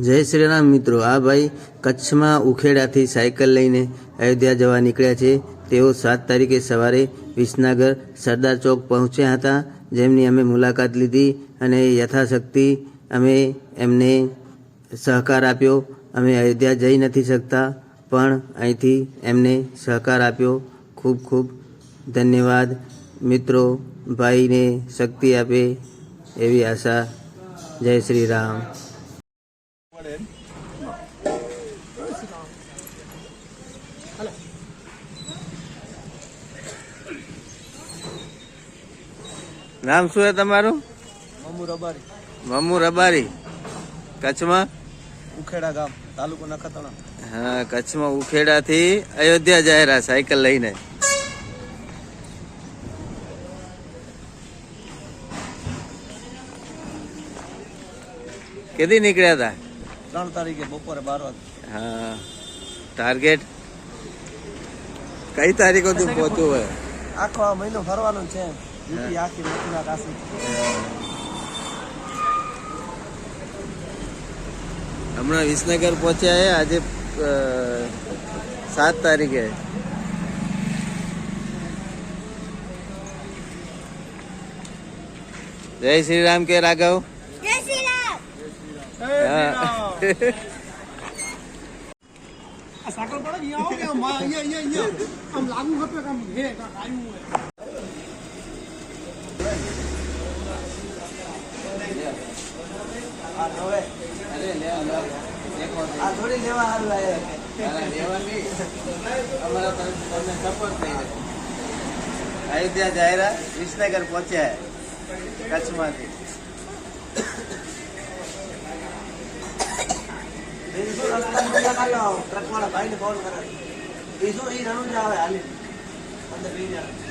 જય શ્રી રામ મિત્રો. આ ભાઈ કચ્છમાં ઉખેડાથી સાયકલ લઈને અયોધ્યા જવા નીકળ્યા છે. તેઓ સાત તારીખે સવારે વિસનગર સરદાર ચોક પહોંચ્યા હતા. જેમની અમે મુલાકાત લીધી અને યથાશક્તિ અમે એમને સહકાર આપ્યો. અમે અયોધ્યા જઈ નથી શકતા, પણ અહીંથી એમને સહકાર આપ્યો. ખૂબ ખૂબ ધન્યવાદ. મિત્રો, ભાઈને શક્તિ આપે એવી આશા. જય શ્રી રામ. નામ શું છે તમારું? મમુ રબારી. મમ્મુ રબારી. કચ્છમાં? ઉખેડા ગામ તાલુકો નખત્રાણા. હા કચ્છમાં ઉખેડાથી અયોધ્યા જાહેરા સાયકલ લઈને. કેદી નીકળ્યા હતા ત્રણ તારીખે બપોરે બાર વાગે. હા. ટાર્ગેટ કઈ તારીખ સુધી પહોંચવું હોય? આખો આ મહિનો ફરવાનો છે. યુપી આખી મથુરા કાશી. હમણાં વિસનગર પહોંચ્યા છે આજે અ, સાત તારીખે. જય શ્રી રામ કે રાઘવ? જય શ્રી રામ. હા. આ સાકર પડે ને આવો કે આમ અહીંયા અહીંયા અહીંયા. આમ લાગુ ખપે કે આમ હે કાંઈક આવ્યું હોય. આ નવે આ થોડી લેવા હારું અયોધ્યા જાહેરા વિસનગર પહોંચ્યા કચ્છમાંથી. બીજું રસ્તા મુલાકાત આવો ટ્રક વાળા ભાઈને ફોન કરે બીજું ઈ રણુજા આવે હાલી અંદર લઈ જાય